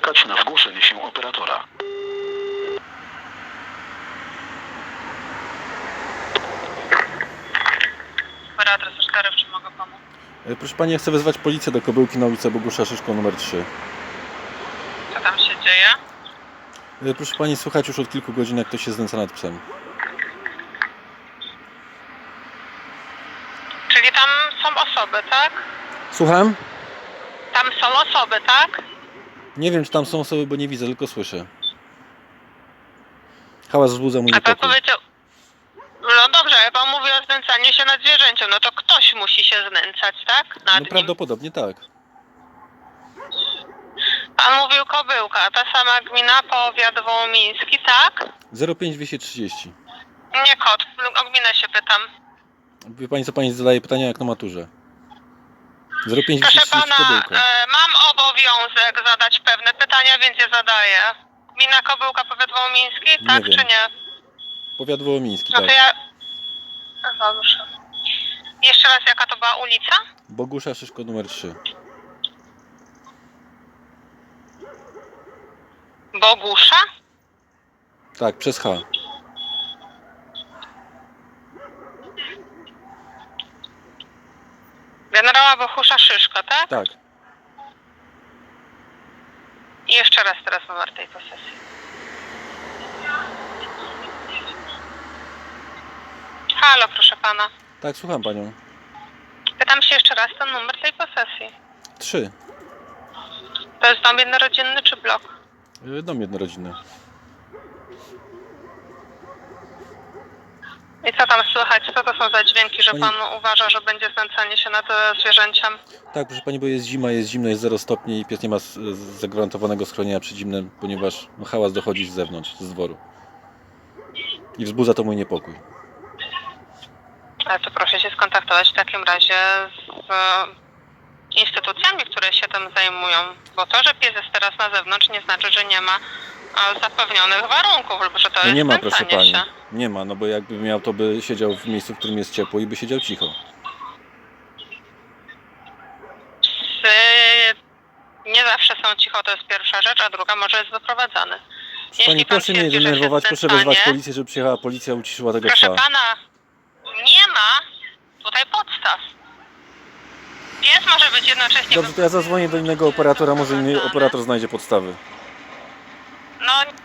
poczekać na zgłoszenie się operatora. Operator 4, czy mogę pomóc? E, Proszę Pani, ja chcę wezwać policję do Kobyłki na ulicę Bogusza Szyszko numer 3. Co tam się dzieje? E, Proszę Pani, słychać już od kilku godzin, jak ktoś się znęca nad psem. Czyli tam są osoby, tak? Słucham? Tam są osoby, tak? Nie wiem, czy tam są osoby, bo nie widzę, tylko słyszę. Hałas wzbudza mój A pan niepokój. powiedział... No dobrze, ale pan mówi o znęcaniu się nad zwierzęciem, no to ktoś musi się znęcać, tak? Nad No nim. prawdopodobnie tak. Pan mówił Kobyłka, ta sama gmina, powiat wołomiński, tak? 05230. Nie kot, o gminę się pytam. Wie Pani, co Pani zadaje pytania jak na maturze? Proszę 05230 pana, Kobyłka. e, mam obowiązek zadać pytania, więc je zadaję. Gmina Kobyłka, powiat wołomiński, tak wiem. czy nie? Powiat Wołomiński, No tak. to ja... No Dobrze. Jeszcze raz, jaka to była ulica? Bogusza Szyszko numer 3. Bogusza? Tak, przez H. Generała Bohusza Szyszko, tak? Tak. I jeszcze raz teraz numer tej posesji. Halo, proszę pana. Tak, słucham Panią. Pytam się jeszcze raz ten numer tej posesji. 3. To jest dom jednorodzinny czy blok? Y, Dom jednorodzinny. I co tam słychać? Co to są za dźwięki, że Pani- pan uważa, że będzie znęcanie się nad e, zwierzęciem? Tak, proszę Pani, bo jest zima, jest zimno, jest 0 stopni i pies nie ma s- zagwarantowanego schronienia przedzimne, ponieważ no, hałas dochodzi z zewnątrz, z dworu. I wzbudza to mój niepokój. Ale to proszę się skontaktować w takim razie z e, instytucjami, które się tym zajmują. Bo to, że pies jest teraz na zewnątrz, nie znaczy, że nie ma e, zapewnionych warunków lub że to No jest nie ma, proszę znęcanie Pani. się. Nie ma, no bo jakby miał, to by siedział w miejscu, w którym jest ciepło i by siedział cicho. Psy nie zawsze są cicho, to jest pierwsza rzecz, a druga może jest wyprowadzany. Proszę Pani, Jeśli pan proszę mnie nie twierdzi, że się denerwować, proszę wezwać znęcanie- policję, żeby przyjechała policja, uciszyła tego Proszę psa. pana, nie ma tutaj podstaw. Pies może być jednocześnie Dobrze, to ja zadzwonię do innego operatora, może inny operator znajdzie podstawy. No